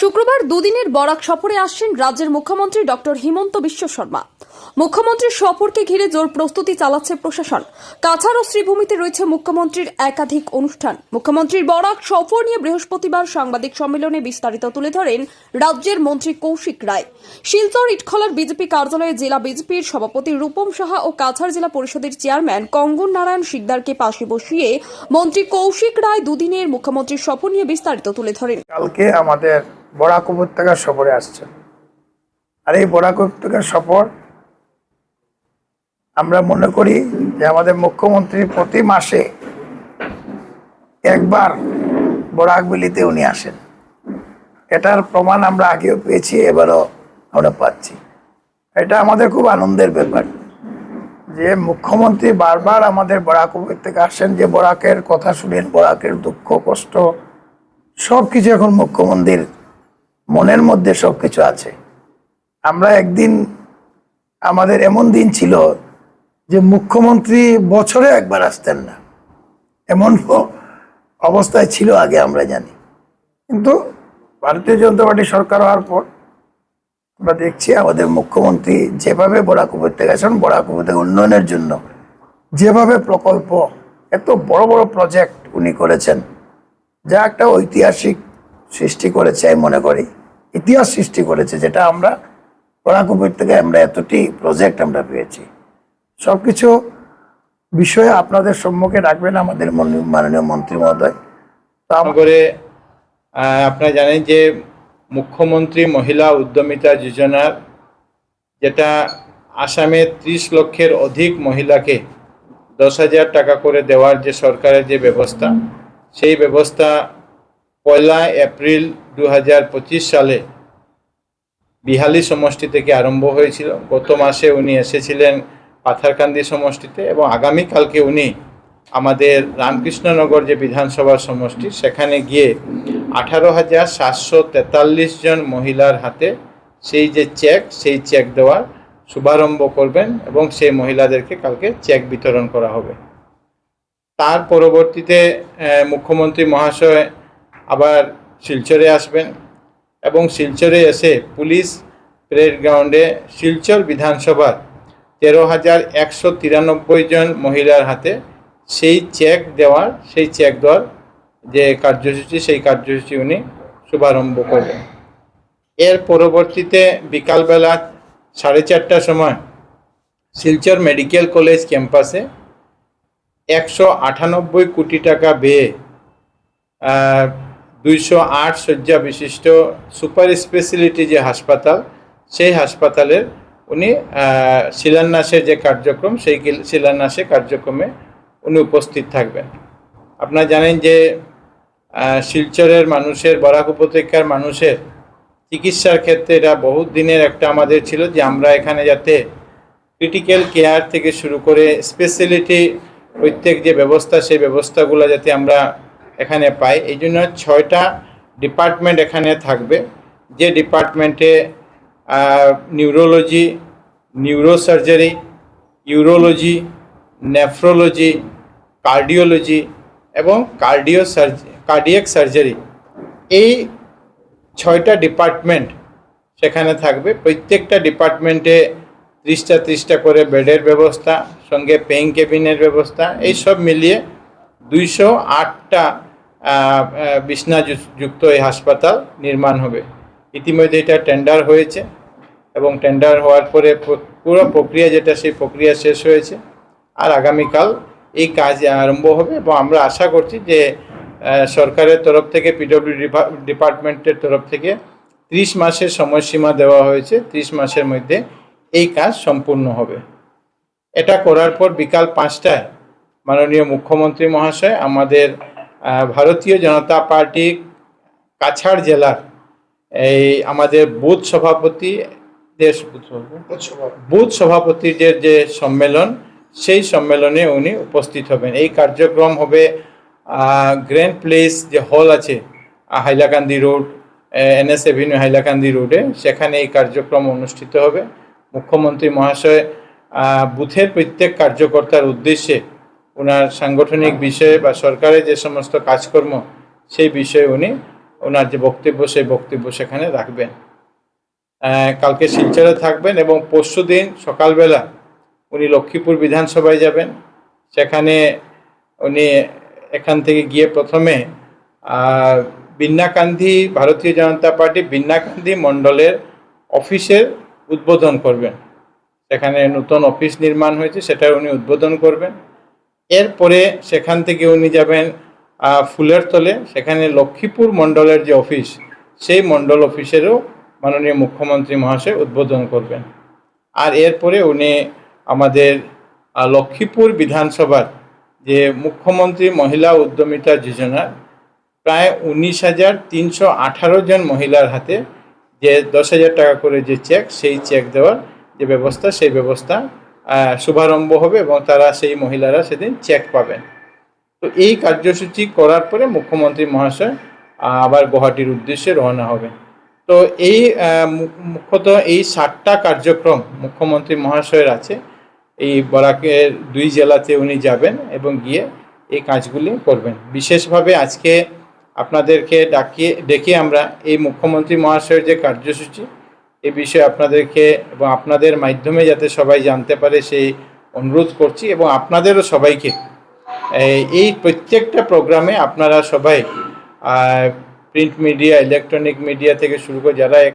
শুক্রবার দুদিনের বরাক সফরে আসছেন রাজ্যের মুখ্যমন্ত্রী ডক্টর হিমন্ত বিশ্ব শর্মা। মুখ্যমন্ত্রীর সফরকে ঘিরে জোর প্রস্তুতি চালাচ্ছে প্রশাসন। কাছাড় ও শ্রীভূমিতে রয়েছে মুখ্যমন্ত্রীর একাধিক অনুষ্ঠান। মুখ্যমন্ত্রীর বরাক সফর নিয়ে বৃহস্পতিবার সাংবাদিক সম্মেলনে বিস্তারিত তুলে ধরেন রাজ্যের মন্ত্রী কৌশিক রায়। শিলচর ইটখলার বিজেপি কার্যালয়ে জেলা বিজেপির সভাপতি রূপম সাহা ও কাছাড় জেলা পরিষদের চেয়ারম্যান কঙ্গন নারায়ণ শিকদারকে পাশে বসিয়ে মন্ত্রী কৌশিক রায় দুদিনের মুখ্যমন্ত্রীর সফর নিয়ে বিস্তারিত তুলে ধরেন। কালকে আমাদের বরাক উপত্যকার সফরে আসছেন আর এই বরাক উপত্যকার সফর আমরা মনে করি যে আমাদের মুখ্যমন্ত্রী প্রতি মাসে একবার বরাক বরাকবিলিতে উনি আসেন। এটার প্রমাণ আমরা আগেও পেয়েছি, এবারও আমরা পাচ্ছি। এটা আমাদের খুব আনন্দের ব্যাপার যে মুখ্যমন্ত্রী বারবার আমাদের বরাক উপত্যকা আসেন যে বরাকের কথা শুনেন, বরাকের দুঃখ, কষ্ট সব কিছু এখন মুখ্যমন্ত্রীর মনের মধ্যে সব কিছু আছে। আমরা একদিন, আমাদের এমন দিন ছিল যে মুখ্যমন্ত্রী বছরে একবার আসতেন না। এমন অবস্থায় ছিল আগে, আমরা জানি। কিন্তু ভারতীয় জনতা পার্টি সরকার হওয়ার পর আমরা দেখছি আমাদের মুখ্যমন্ত্রী যেভাবে বরাক উপত্যকা আছেন বরাক উপত্যকা উন্নয়নের জন্য যেভাবে প্রকল্প, এত বড় বড় প্রজেক্ট উনি করেছেন, যা একটা ঐতিহাসিক সৃষ্টি করেছে আমি মনে করি। ইতিহাস সৃষ্টি করেছে, যেটা আমরা বরাক থেকে আমরা এতটি প্রজেক্ট আমরা পেয়েছি। সবকিছু বিষয়ে আপনাদের সম্মুখে রাখবেন আমাদের মাননীয় মন্ত্রী মহোদয়। করে আপনারা জানেন যে মুখ্যমন্ত্রী মহিলা উদ্যমিতা যোজনার যেটা আসামে ত্রিশ লক্ষের অধিক মহিলাকে দশ হাজার টাকা করে দেওয়ার যে সরকারের যে ব্যবস্থা, সেই ব্যবস্থা পয়লা এপ্রিল দু হাজার পঁচিশ সালে বিহালি সমষ্টি থেকে আরম্ভ হয়েছিল। গত মাসে উনি এসেছিলেন পাথারকান্দি সমষ্টিতে এবং আগামীকালকে উনি আমাদের রামকৃষ্ণনগর যে বিধানসভা সমষ্টি, সেখানে গিয়ে আঠারো হাজার সাতশো তেতাল্লিশ জন মহিলার হাতে সেই যে চেক, সেই চেক দেওয়ার শুভারম্ভ করবেন এবং সেই মহিলাদেরকে কালকে চেক বিতরণ করা হবে। তার পরবর্তীতে মুখ্যমন্ত্রী মহাশয় আবার শিলচরে আসবেন এবং শিলচরে এসে পুলিশ প্যারেড গ্রাউন্ডে শিলচর বিধানসভার তেরো হাজার একশো তিরানব্বই জন মহিলার হাতে সেই চেক দেওয়ার, সেই চেক দেওয়ার যে কার্যসূচি, সেই কার্যসূচি উনি শুভারম্ভ করবেন। এর পরবর্তীতে বিকালবেলা সাড়ে চারটার সময় শিলচর মেডিকেল কলেজ ক্যাম্পাসে একশো আটানব্বই কোটি টাকা ব্যয়ে দুইশো আট শয্যা বিশিষ্ট সুপার স্পেশালিটি যে হাসপাতাল, সেই হাসপাতালের উনি শিলান্যাসের যে কার্যক্রম, সেই শিলান্যাসে কার্যক্রমে উনি উপস্থিত থাকবেন। আপনারা জানেন যে শিলচরের মানুষের, বরাক উপত্যকার মানুষের চিকিৎসার ক্ষেত্রে এটা বহুত দিনের একটা আমাদের ছিল যে আমরা এখানে যাতে ক্রিটিক্যাল কেয়ার থেকে শুরু করে স্পেশালিটি প্রত্যেক যে ব্যবস্থা, সেই ব্যবস্থাগুলো যাতে আমরা এখানে পাই। এই জন্য ছয়টা ডিপার্টমেন্ট এখানে থাকবে। যে ডিপার্টমেন্টে neurology neurosurgery urology nephrology cardiology এবং কার্ডিও কার্ডিয়াক সার্জারি এই ছয়টা ডিপার্টমেন্ট সেখানে থাকবে। প্রত্যেকটা ডিপার্টমেন্টে ত্রিশটা ত্রিশটা করে বেডের ব্যবস্থা, সঙ্গে পেইং কেবিনের ব্যবস্থা, এই সব মিলিয়ে দুইশো আটটা বিছনা যুক্ত এই হাসপাতাল নির্মাণ হবে। ইতিমধ্যে এটা টেন্ডার হয়েছে এবং টেন্ডার হওয়ার পরে পুরো প্রক্রিয়া যেটা, সেই প্রক্রিয়া শেষ হয়েছে আর আগামীকাল এই কাজ আরম্ভ হবে এবং আমরা আশা করছি যে সরকারের তরফ থেকে পিডব্লিউ ডিপার্টমেন্টের তরফ থেকে ত্রিশ মাসের সময়সীমা দেওয়া হয়েছে। ত্রিশ মাসের মধ্যে এই কাজ সম্পূর্ণ হবে। এটা করার পর বিকাল পাঁচটায় মাননীয় মুখ্যমন্ত্রী মহাশয় আমাদের ভারতীয় জনতা পার্টি কাছাড় জেলার এই আমাদের বুথ সভাপতি দেশ বুথ সভাপতিদের যে সম্মেলন সেই সম্মেলনে উনি উপস্থিত হবেন। এই কার্যক্রম হবে গ্র্যান্ড প্লেস যে হল আছে Hailakandi road NS avenue Hailakandi রোডে সেখানে এই কার্যক্রম অনুষ্ঠিত হবে। মুখ্যমন্ত্রী মহাশয় বুথের প্রত্যেক কার্যকর্তার উদ্দেশ্যে ওনার সাংগঠনিক বিষয়ে বা সরকারের যে সমস্ত কাজকর্ম সেই বিষয়ে উনি ওনার যে বক্তব্য সেই বক্তব্য সেখানে রাখবেন। কালকে শিলচরে থাকবেন এবং পরশু দিন সকালবেলা উনি লক্ষ্মীপুর বিধানসভায় যাবেন। সেখানে উনি এখান থেকে গিয়ে প্রথমে আহ, বিন্নাকান্দি ভারতীয় জনতা পার্টি বিন্নাকান্দি মণ্ডলের অফিসের উদ্বোধন করবেন। সেখানে নতুন অফিস নির্মাণ হয়েছে সেটা উনি উদ্বোধন করবেন। এরপরে সেখান থেকে উনি যাবেন ফুলের তলে। সেখানে লক্ষ্মীপুর মণ্ডলের যে অফিস, সেই মণ্ডল অফিসেরও মাননীয় মুখ্যমন্ত্রী মহাশয় উদ্বোধন করবেন। আর এরপরে উনি আমাদের লক্ষ্মীপুর বিধানসভার যে মুখ্যমন্ত্রী মহিলা উদ্যমিতা যোজনার প্রায় উনিশ হাজার তিনশো আঠারো জন মহিলার হাতে যে দশ হাজার টাকা করে যে চেক, সেই চেক দেওয়ার যে ব্যবস্থা, সেই ব্যবস্থা শুভারম্ভ হবে এবং তারা সেই মহিলারা সেদিন চেক পাবেন। তো এই কার্যসূচি করার পরে মুখ্যমন্ত্রী মহাশয় আবার গুয়াহাটির উদ্দেশ্যে রওনা হবে তো এই মুখ্যত এই সাতটা কার্যক্রম মুখ্যমন্ত্রী মহাশয়ের আছে। এই বরাকের দুই জেলাতে উনি যাবেন এবং গিয়ে এই কাজগুলি করবেন। বিশেষভাবে আজকে আপনাদেরকে ডাকিয়ে, ডেকে আমরা এই মুখ্যমন্ত্রী মহাশয়ের যে কার্যসূচি এই বিষয়ে আপনাদেরকে এবং আপনাদের মাধ্যমে যাতে সবাই জানতে পারে, সেই অনুরোধ করছি এবং আপনাদেরও সবাইকে, এই প্রত্যেকটা প্রোগ্রামে আপনারা সবাই প্রিন্ট মিডিয়া ইলেকট্রনিক মিডিয়া থেকে শুরু করে যারা